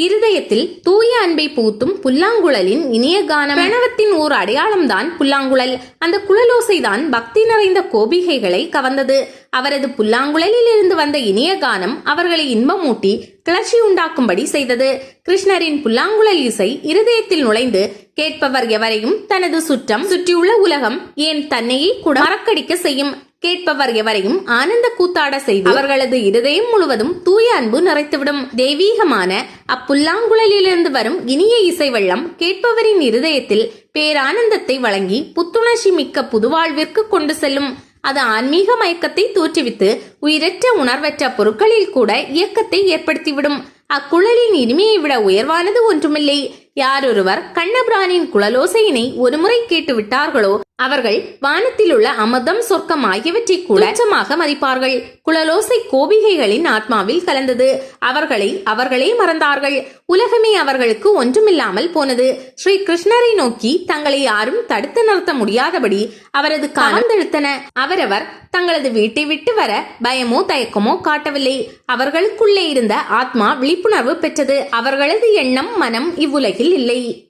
இருதயத்தில் தூய அன்பை பூத்தும் புல்லாங்குழலின் இனிய கானம். பிரணவத்தின் ஓர் அடையாளம்தான் புல்லாங்குழல். அந்த குழலோசைதான் பக்தி நிறைந்த கோபிகைகளை கவர்ந்தது. அவரது புல்லாங்குழலில் இருந்து வந்த இனிய கானம் அவர்களை இன்பமூட்டி கிளர்ச்சி உண்டாக்கும்படி செய்தது. கிருஷ்ணரின் புல்லாங்குழல் இசை இருதயத்தில் நுழைந்து கேட்பவர் எவரையும் தனது சுற்றம் சுற்றியுள்ள உலகம் ஏன் தன்னையே கூட மறக்கடிக்க செய்யும். கேட்பவர் எவரையும் ஆனந்த கூத்தாட செய்து அவர்களது இருதயம் முழுவதும் தூய அன்பு நிறைத்துவிடும். தெய்வீகமான அப்புல்லாங்குழலிலிருந்து வரும் இனிய இசை வெள்ளம் கேட்பவரின் இருதயத்தில் பேரானந்தத்தை வழங்கி புத்துணர்ச்சி மிக்க புதுவாழ்விற்கு கொண்டு செல்லும். அது ஆன்மீக மயக்கத்தை தோற்றுவித்து உயிரற்ற உணர்வற்ற பொருட்களில் கூட இயக்கத்தை ஏற்படுத்திவிடும். அக்குழலின் இனிமையை விட உயர்வானது ஒன்றுமில்லை. யாரொருவர் கண்ணபிரானின் குழலோசையினை ஒருமுறை கேட்டு விட்டார்களோ அவர்கள் வானத்தில் உள்ள அமதம் சொர்க்கம் ஆகியவற்றை கூட மதிப்பார்கள். குழலோசை கோபிகைகளின் ஆத்மாவில் கலந்தது. அவர்களை அவர்களே மறந்தார்கள். உலகமே அவர்களுக்கு ஒன்றுமில்லாமல் போனது. ஸ்ரீ கிருஷ்ணரை நோக்கி தங்களை யாரும் தடுத்து நிறுத்த முடியாதபடி அவரது காந்தெழுத்தன அவரவர் தங்களது வீட்டை விட்டு வர பயமோ தயக்கமோ காட்டவில்லை. அவர்களுக்குள்ளே இருந்த ஆத்மா விழிப்புணர்வு பெற்றது. அவர்களது எண்ணம் மனம் இவ்வுலகில் இல்லை.